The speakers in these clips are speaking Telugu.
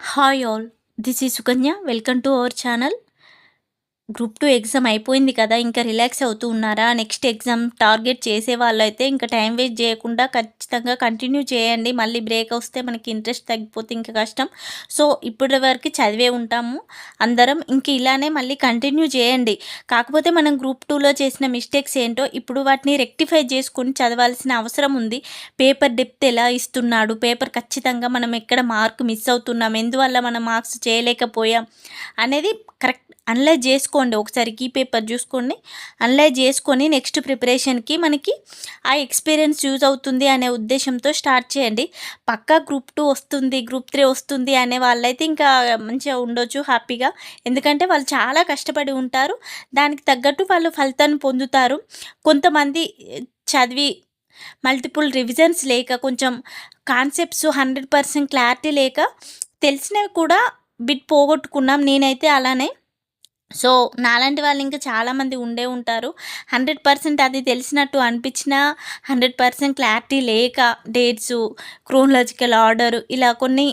Hi all this is Sukanya welcome to our channel group two exam అయిపోయింది కదా ఇంకా రిలాక్స్ అవుతూ ఉన్నారా? నెక్స్ట్ ఎగ్జామ్ టార్గెట్ చేసే వాళ్ళు అయితే ఇంకా టైం వేస్ట్ చేయకుండా ఖచ్చితంగా కంటిన్యూ చేయండి. మళ్ళీ బ్రేక్ వస్తే మనకి ఇంట్రెస్ట్ తగ్గిపోతే ఇంకా కష్టం. సో ఇప్పటి వరకు చదివే ఉంటాము. అందరం ఇంక ఇలానే మళ్ళీ కంటిన్యూ చేయండి. కాకపోతే మనం గ్రూప్ టూలో చేసిన మిస్టేక్స్ ఏంటో ఇప్పుడు వాటిని రెక్టిఫై చేసుకుని చదవాల్సిన అవసరం ఉంది. పేపర్ డెప్త్ ఎలా ఇస్తున్నాడు? పేపర్ ఖచ్చితంగా మనం ఎక్కడ మార్క్ మిస్ అవుతున్నాం? ఎందువల్ల మనం మార్క్స్ చేయలేకపోయాం? అనేది కరెక్ట్ అనలైజ్ చేసుకోండి. ఒకసారి కీ పేపర్ చూసుకోండి. అనలైజ్ చేసుకొని నెక్స్ట్ ప్రిపరేషన్కి మనకి ఆ ఎక్స్పీరియన్స్ యూజ్ అవుతుంది అనే ఉద్దేశంతో స్టార్ట్ చేయండి. పక్కా గ్రూప్ టూ వస్తుంది గ్రూప్ త్రీ వస్తుంది అనే వాళ్ళైతే ఇంకా మంచిగా ఉండొచ్చు హ్యాపీగా. ఎందుకంటే వాళ్ళు చాలా కష్టపడి ఉంటారు. దానికి తగ్గట్టు వాళ్ళు ఫలితాన్ని పొందుతారు. కొంతమంది చదివి మల్టిపుల్ రివిజన్స్ లేక కొంచెం కాన్సెప్ట్స్ హండ్రెడ్ పర్సెంట్ క్లారిటీ లేక తెలిసినవి కూడా బిట్ పోగొట్టుకున్నాం. నేనైతే అలానే సో నాలాంటి వాళ్ళు ఇంకా చాలామంది ఉండే ఉంటారు. హండ్రెడ్ పర్సెంట్ అది తెలిసినట్టు అనిపించిన హండ్రెడ్ పర్సెంట్ క్లారిటీ లేక డేట్స్ క్రోనలాజికల్ ఆర్డర్ ఇలా కొన్ని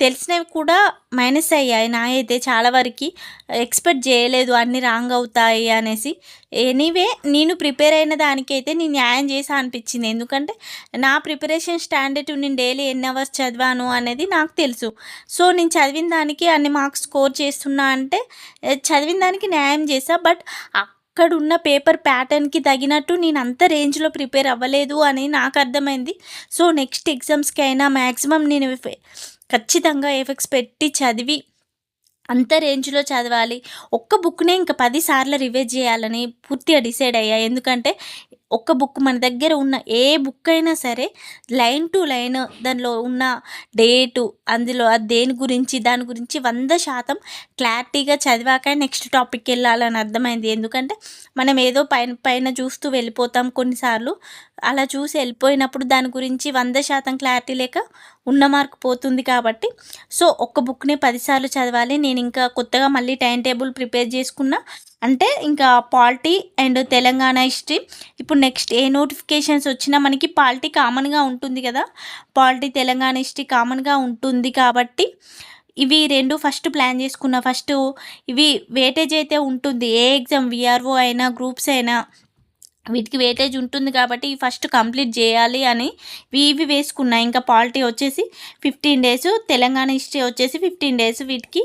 తెలిసినవి కూడా మైనస్ అయ్యాయి. నా అయితే చాలా వరకు ఎక్స్పెక్ట్ చేయలేదు. అన్నీ రాంగ్ అవుతాయి అనేసి. ఎనీవే నేను ప్రిపేర్ అయిన దానికైతే నేను న్యాయం చేసా అనిపించింది. ఎందుకంటే నా ప్రిపరేషన్ స్టాండర్డ్ నేను డైలీ ఎన్ని అవర్స్ చదివాను అనేది నాకు తెలుసు. సో నేను చదివిన దానికి అన్ని మార్క్స్ స్కోర్ చేస్తున్నా అంటే చదివిన దానికి న్యాయం చేసా బట్ అక్కడ ఉన్న పేపర్ ప్యాటర్న్కి తగినట్టు నేను అంత రేంజ్లో ప్రిపేర్ అవ్వలేదు అని నాకు అర్థమైంది. సో నెక్స్ట్ ఎగ్జామ్స్కి అయినా మ్యాక్సిమం నేను ఖచ్చితంగా ఎఫెక్ట్స్ పెట్టి చదివి అంత రేంజ్లో చదవాలి. ఒక్క బుక్నే ఇంకా పదిసార్లు రివైజ్ చేయాలని పూర్తిగా డిసైడ్ అయ్యా. ఎందుకంటే ఒక్క బుక్ మన దగ్గర ఉన్న ఏ బుక్ అయినా సరే లైన్ టు లైన్ దానిలో ఉన్న డేటు అందులో అది దేని గురించి దాని గురించి వంద శాతం క్లారిటీగా చదివాక నెక్స్ట్ టాపిక్కి వెళ్ళాలని అర్థమైంది. ఎందుకంటే మనం ఏదో పైన పైన చూస్తూ వెళ్ళిపోతాం కొన్నిసార్లు. అలా చూసి వెళ్ళిపోయినప్పుడు దాని గురించి వంద శాతం క్లారిటీ లేక ఉన్న మార్క్ పోతుంది కాబట్టి. సో ఒక్క బుక్ని పదిసార్లు చదవాలి. నేను ఇంకా కొత్తగా మళ్ళీ టైం టేబుల్ ప్రిపేర్ చేసుకున్నా అంటే ఇంకా పాలిటీ అండ్ తెలంగాణ హిస్టరీ. ఇప్పుడు నెక్స్ట్ ఏ నోటిఫికేషన్స్ వచ్చినా మనకి పాలిటీ కామన్గా ఉంటుంది కదా. పాలిటీ తెలంగాణ హిస్టరీ కామన్గా ఉంటుంది కాబట్టి ఇవి రెండు ఫస్ట్ ప్లాన్ చేసుకున్న ఫస్ట్ ఇవి వేటేజ్ అయితే ఉంటుంది. ఏ ఎగ్జామ్ విఆర్ఓ అయినా గ్రూప్స్ అయినా వీటికి వేటేజ్ ఉంటుంది కాబట్టి ఫస్ట్ కంప్లీట్ చేయాలి అని ఇవి వేసుకున్నా. ఇంకా పాలిటీ వచ్చేసి ఫిఫ్టీన్ డేస్ తెలంగాణ హిస్టరీ వచ్చేసి ఫిఫ్టీన్ డేస్ వీటికి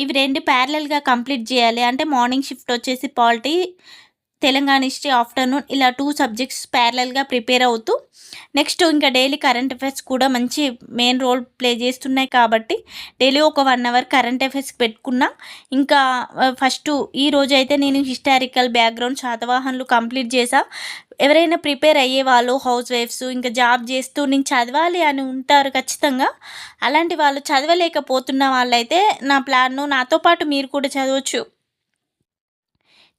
ఇవి రెండు ప్యారలల్గా కంప్లీట్ చేయాలి. అంటే మార్నింగ్ షిఫ్ట్ వచ్చేసి పాలిటీ తెలంగాణ హిస్టరీ ఆఫ్టర్నూన్ ఇలా టూ సబ్జెక్ట్స్ ప్యారలల్గా ప్రిపేర్ అవుతూ నెక్స్ట్ ఇంకా డైలీ కరెంట్ అఫైర్స్ కూడా మంచి మెయిన్ రోల్ ప్లే చేస్తున్నాయి కాబట్టి డైలీ ఒక వన్ అవర్ కరెంట్ అఫైర్స్ పెట్టుకున్నా ఇంకా ఫస్ట్ ఈ రోజు అయితే నేను హిస్టారికల్ బ్యాక్గ్రౌండ్ శాతవాహన్లు కంప్లీట్ చేసా. ఎవరైనా ప్రిపేర్ అయ్యే వాళ్ళు హౌస్ వైఫ్స్ ఇంకా జాబ్ చేస్తూ నేను చదవాలి అని ఉంటారు ఖచ్చితంగా. అలాంటి వాళ్ళు చదవలేకపోతున్న వాళ్ళైతే నా ప్లాన్ను నాతో పాటు మీరు కూడా చదవచ్చు.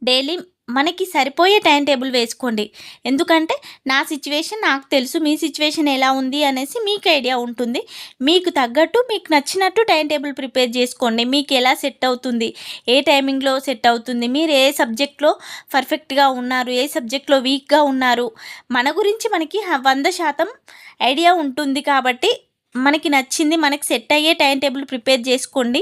డైలీ మనకి సరిపోయే టైం టేబుల్ వేసుకోండి. ఎందుకంటే నా సిచ్యువేషన్ నాకు తెలుసు మీ సిచ్యువేషన్ ఎలా ఉంది అనేసి మీకు ఐడియా ఉంటుంది. మీకు తగ్గట్టు మీకు నచ్చినట్టు టైం టేబుల్ ప్రిపేర్ చేసుకోండి. మీకు ఎలా సెట్ అవుతుంది ఏ టైమింగ్లో సెట్ అవుతుంది మీరు ఏ సబ్జెక్ట్లో పర్ఫెక్ట్గా ఉన్నారు ఏ సబ్జెక్ట్లో వీక్గా ఉన్నారు. మన గురించి మనకి వంద శాతం ఐడియా ఉంటుంది కాబట్టి మనకి నచ్చింది మనకి సెట్ అయ్యే టైం టేబుల్ ప్రిపేర్ చేసుకోండి.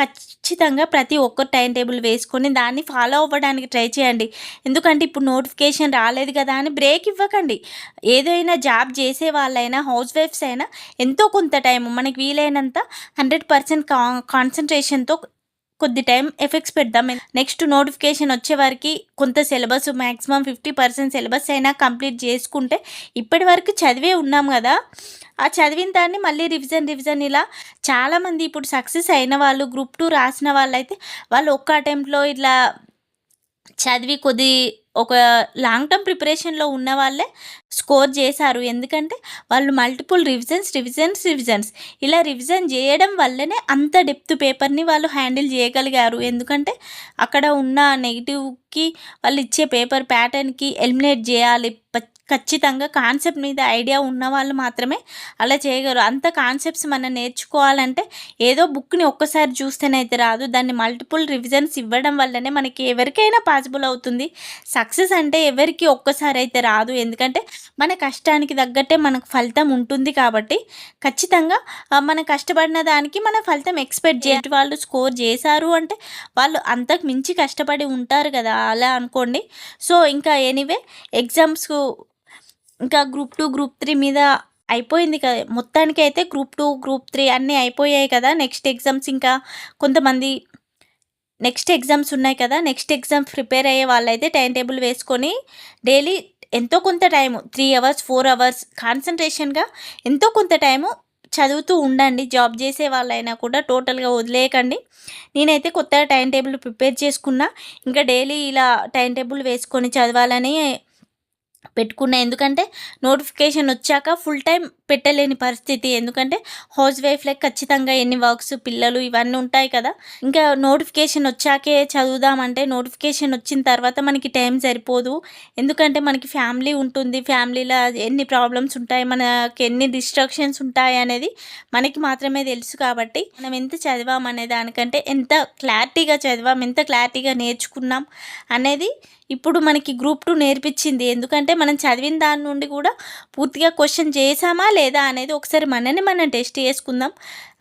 ఖచ్చితంగా ప్రతి ఒక్క టైం టేబుల్ వేసుకొని దాన్ని ఫాలో అవ్వడానికి ట్రై చేయండి. ఎందుకంటే ఇప్పుడు నోటిఫికేషన్ రాలేదు కదా అని బ్రేక్ ఇవ్వకండి. ఏదైనా జాబ్ చేసే వాళ్ళైనా హౌస్ వైఫ్స్ అయినా ఎంతో కొంత టైం మనకి వీలైనంత హండ్రెడ్ పర్సెంట్ కాన్సన్ట్రేషన్తో కొద్ది టైం ఎఫెక్ట్స్ పెడదాం. నెక్స్ట్ నోటిఫికేషన్ వచ్చే వరకు కొంత syllabus maximum fifty percent syllabus అయినా కంప్లీట్ చేసుకుంటే ఇప్పటి వరకు చదివే ఉన్నాం కదా. ఆ చదివిన దాన్ని మళ్ళీ రివిజన్ రివిజన్ ఇలా చాలామంది ఇప్పుడు సక్సెస్ అయిన వాళ్ళు గ్రూప్ టూ రాసిన వాళ్ళైతే వాళ్ళు ఒక్క అటెంప్ట్లో ఇట్లా చదివి కొద్ది ఒక లాంగ్ టర్మ్ ప్రిపరేషన్లో ఉన్న వాళ్ళే స్కోర్ చేశారు. ఎందుకంటే వాళ్ళు మల్టిపుల్ రివిజన్స్ రివిజన్స్ రివిజన్స్ ఇలా రివిజన్ చేయడం వల్లనే అంత డెప్త్ పేపర్ని వాళ్ళు హ్యాండిల్ చేయగలిగారు. ఎందుకంటే అక్కడ ఉన్న నెగిటివ్కి వాళ్ళు ఇచ్చే పేపర్ ప్యాటర్న్కి ఎలిమినేట్ చేయాలి. ఖచ్చితంగా కాన్సెప్ట్ మీద ఐడియా ఉన్న వాళ్ళు మాత్రమే అలా చేయగలరు. అంత కాన్సెప్ట్స్ మనం నేర్చుకోవాలంటే ఏదో బుక్ని ఒక్కసారి చూస్తేనైతే రాదు. దాన్ని మల్టిపుల్ రివిజన్స్ ఇవ్వడం వల్లనే మనకి ఎవరికైనా పాసిబుల్ అవుతుంది. సక్సెస్ అంటే ఎవరికి ఒక్కసారి అయితే రాదు. ఎందుకంటే మన కష్టానికి తగ్గట్టే మనకు ఫలితం ఉంటుంది కాబట్టి ఖచ్చితంగా మనం కష్టపడిన దానికి మన ఫలితం ఎక్స్పెక్ట్ చేయ వాళ్ళు స్కోర్ చేశారు అంటే వాళ్ళు అంతకు మించి కష్టపడి ఉంటారు కదా. అలా అనుకోండి. సో ఇంకా ఎనీవే ఎగ్జామ్స్కు ఇంకా గ్రూప్ టూ గ్రూప్ త్రీ మీద అయిపోయింది కదా. మొత్తానికి అయితే గ్రూప్ టూ గ్రూప్ త్రీ అన్నీ అయిపోయాయి కదా. నెక్స్ట్ ఎగ్జామ్స్ ఇంకా కొంతమంది నెక్స్ట్ ఎగ్జామ్స్ ఉన్నాయి కదా. నెక్స్ట్ ఎగ్జామ్ ప్రిపేర్ అయ్యే వాళ్ళైతే టైం టేబుల్ వేసుకొని డైలీ ఎంతో కొంత time three hours four hours కాన్సన్ట్రేషన్గా ఎంతో కొంత టైము చదువుతూ ఉండండి. జాబ్ చేసే వాళ్ళైనా కూడా టోటల్గా వదిలేయకండి. నేనైతే కొత్తగా టైం టేబుల్ ప్రిపేర్ చేసుకున్నా. ఇంకా డైలీ ఇలా టైం టేబుల్ వేసుకొని చదవాలని పెట్టుకున్నా. ఎందుకంటే నోటిఫికేషన్ వచ్చాక ఫుల్ టైం పెట్టలేని పరిస్థితి. ఎందుకంటే హౌస్ వైఫ్లే ఖచ్చితంగా ఎన్ని వర్క్స్ పిల్లలు ఇవన్నీ ఉంటాయి కదా. ఇంకా నోటిఫికేషన్ వచ్చాకే చదువుదామంటే నోటిఫికేషన్ వచ్చిన తర్వాత మనకి టైం సరిపోదు. ఎందుకంటే మనకి ఫ్యామిలీ ఉంటుంది. ఫ్యామిలీలో ఎన్ని ప్రాబ్లమ్స్ ఉంటాయి మనకి ఎన్ని డిస్ట్రాక్షన్స్ ఉంటాయి అనేది మనకి మాత్రమే తెలుసు కాబట్టి మనం ఎంత చదివాం అనే దానికంటే ఎంత క్లారిటీగా చదివాం ఎంత క్లారిటీగా నేర్చుకున్నాం అనేది ఇప్పుడు మనకి గ్రూప్ టూ నేర్పించింది. ఎందుకంటే మనం చదివిన దాని నుండి కూడా పూర్తిగా క్వశ్చన్ చేసామా లేదా అనేది ఒకసారి మనని మనం టెస్ట్ చేసుకుందాం.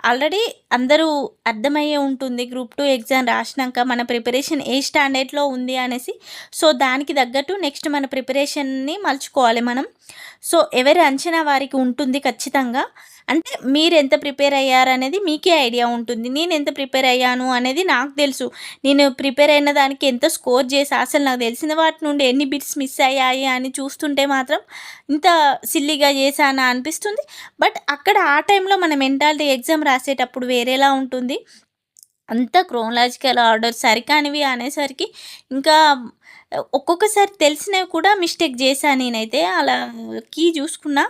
ఆల్రెడీ అందరూ అర్థమయ్యే ఉంటుంది. గ్రూప్ టూ ఎగ్జామ్ రాసినాక మన ప్రిపరేషన్ ఏ స్టాండర్డ్లో ఉంది అనేసి. సో దానికి తగ్గట్టు నెక్స్ట్ మన ప్రిపరేషన్ని మలుచుకోవాలి మనం. సో ఎవరి అంచనా వారికి ఉంటుంది ఖచ్చితంగా. అంటే మీరు ఎంత ప్రిపేర్ అయ్యారు అనేది మీకే ఐడియా ఉంటుంది. నేను ఎంత ప్రిపేర్ అయ్యాను అనేది నాకు తెలుసు. నేను ప్రిపేర్ అయిన దానికి ఎంత స్కోర్ చేసా అసలు నాకు తెలిసిన వాటి నుండి ఎన్ని బిట్స్ మిస్ అయ్యాయి అని చూస్తుంటే మాత్రం ఇంత సిల్లీగా చేశానా అనిపిస్తుంది. బట్ అక్కడ ఆ టైంలో మన మెంటాలిటీ ఎగ్జామ్ రాసేటప్పుడు వేరేలా ఉంటుంది. అంత క్రోనలాజికల్ ఆర్డర్ సరికానివి అనేసరికి ఇంకా ఒక్కొక్కసారి తెలిసినవి కూడా మిస్టేక్ చేశాను నేనైతే. అలా కీ చూసుకున్నా.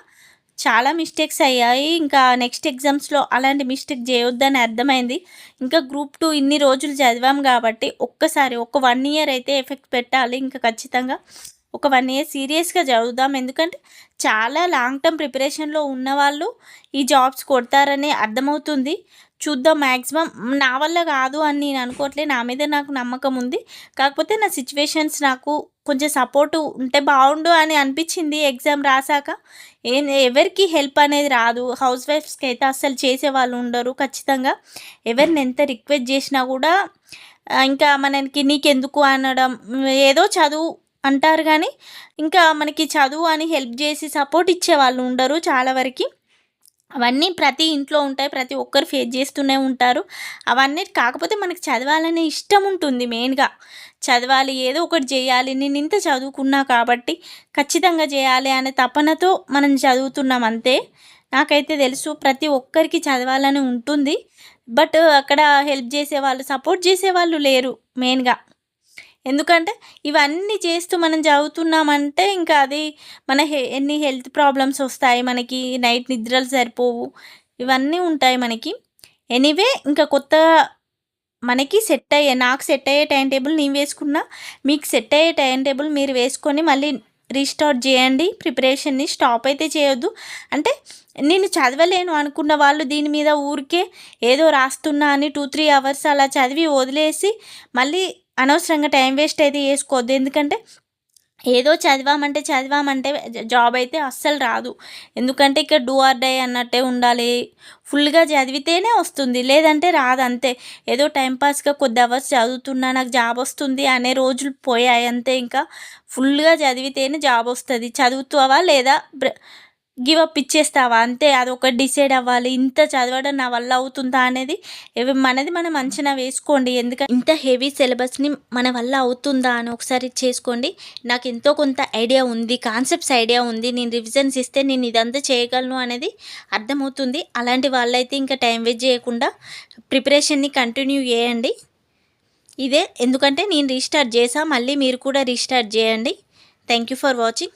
చాలా మిస్టేక్స్ అయ్యాయి. ఇంకా నెక్స్ట్ ఎగ్జామ్స్లో అలాంటి మిస్టేక్ చేయొద్దని అర్థమైంది. ఇంకా గ్రూప్ టూ ఇన్ని రోజులు చదివాం కాబట్టి ఒక్కసారి ఒక వన్ ఇయర్ అయితే ఎఫెక్ట్ పెట్టాలి ఇంకా ఖచ్చితంగా. ఒక వన్ ఇయర్ సీరియస్గా చదువుదాం. ఎందుకంటే చాలా లాంగ్ టర్మ్ ప్రిపరేషన్లో ఉన్నవాళ్ళు ఈ జాబ్స్ కొడతారని అర్థమవుతుంది. చూద్దాం మ్యాక్సిమం నా వల్ల కాదు అని నేను అనుకోవట్లేదు నా మీద నాకు నమ్మకం ఉంది. కాకపోతే నా సిచ్యువేషన్స్ నాకు కొంచెం సపోర్టు ఉంటే బాగుండు అని అనిపించింది ఎగ్జామ్ రాసాక ఏ ఎవరికి హెల్ప్ అనేది రాదు. హౌస్ వైఫ్స్కి అయితే అస్సలు చేసే వాళ్ళు ఉండరు ఖచ్చితంగా. ఎవరిని ఎంత రిక్వెస్ట్ చేసినా కూడా ఇంకా మనకి నీకెందుకు అనడం ఏదో చదువు అంటారు కానీ ఇంకా మనకి చదువు అని హెల్ప్ చేసి సపోర్ట్ ఇచ్చే వాళ్ళు ఉండరు చాలా వరకు. అవన్నీ ప్రతి ఇంట్లో ఉంటాయి ప్రతి ఒక్కరు ఫేస్ చేస్తూనే ఉంటారు. అవన్నీ కాకపోతే మనకి చదవాలనే ఇష్టం ఉంటుంది మెయిన్గా. చదవాలి ఏదో ఒకటి చేయాలి నేను ఇంత చదువుకున్నా కాబట్టి ఖచ్చితంగా చేయాలి అనే తపనతో మనం చదువుతున్నాం అంతే. నాకైతే తెలుసు ప్రతి ఒక్కరికి చదవాలని ఉంటుంది. బట్ అక్కడ హెల్ప్ చేసేవాళ్ళు సపోర్ట్ చేసేవాళ్ళు లేరు మెయిన్గా. ఎందుకంటే ఇవన్నీ చేస్తూ మనం చదువుతున్నామంటే ఇంకా అది మన హె ఎన్ని హెల్త్ ప్రాబ్లమ్స్ వస్తాయి మనకి నైట్ నిద్రలు సరిపోవు ఇవన్నీ ఉంటాయి మనకి. ఎనీవే ఇంకా కొత్త మనకి సెట్ అయ్యే నాకు సెట్ అయ్యే టైం టేబుల్ నేను వేసుకున్నా మీకు సెట్ అయ్యే టైం టేబుల్ మీరు వేసుకొని మళ్ళీ రీస్టార్ట్ చేయండి ప్రిపరేషన్ని స్టాప్ అయితే చేయొద్దు. అంటే నేను చదవలేను అనుకున్న వాళ్ళు దీని మీద ఊరికే ఏదో రాస్తున్నా అని టూ త్రీ అవర్స్ అలా చదివి వదిలేసి మళ్ళీ అనవసరంగా టైం వేస్ట్ అయితే చేసుకోవద్దు ఎందుకంటే ఏదో చదివామంటే చదివామంటే జాబ్ అయితే అస్సలు రాదు. ఎందుకంటే ఇక్కడ డూ ఆర్ డై అన్నట్టే ఉండాలి. ఫుల్గా చదివితేనే వస్తుంది. లేదంటే రాదు అంతే. ఏదో టైంపాస్గా కొద్ది అవర్స్ చదువుతున్నా నాకు జాబ్ వస్తుంది అనే రోజులు పోయాయి అంతే. ఇంకా ఫుల్గా చదివితేనే జాబ్ వస్తుంది. చదువుతావా లేదా గివ్ అప్ ఇచ్చేస్తావా? అంతే అది ఒకటి డిసైడ్ అవ్వాలి. ఇంత చదవడం నా వల్ల అవుతుందా అనేది మనది మనం అంచనా వేసుకోండి. ఎందుకంటే ఇంత హెవీ సిలబస్ని మన వల్ల అవుతుందా అని ఒకసారి చేసుకోండి. నాకు ఎంతో కొంత ఐడియా ఉంది కాన్సెప్ట్స్ ఐడియా ఉంది. నేను రివిజన్స్ ఇస్తే నేను ఇదంతా చేయగలను అనేది అర్థమవుతుంది. అలాంటి వాళ్ళైతే ఇంకా టైం వేస్ట్ చేయకుండా ప్రిపరేషన్ని కంటిన్యూ చేయండి. ఇదే ఎందుకంటే నేను రీస్టార్ట్ చేసా మళ్ళీ మీరు కూడా రీస్టార్ట్ చేయండి. Thank you for watching.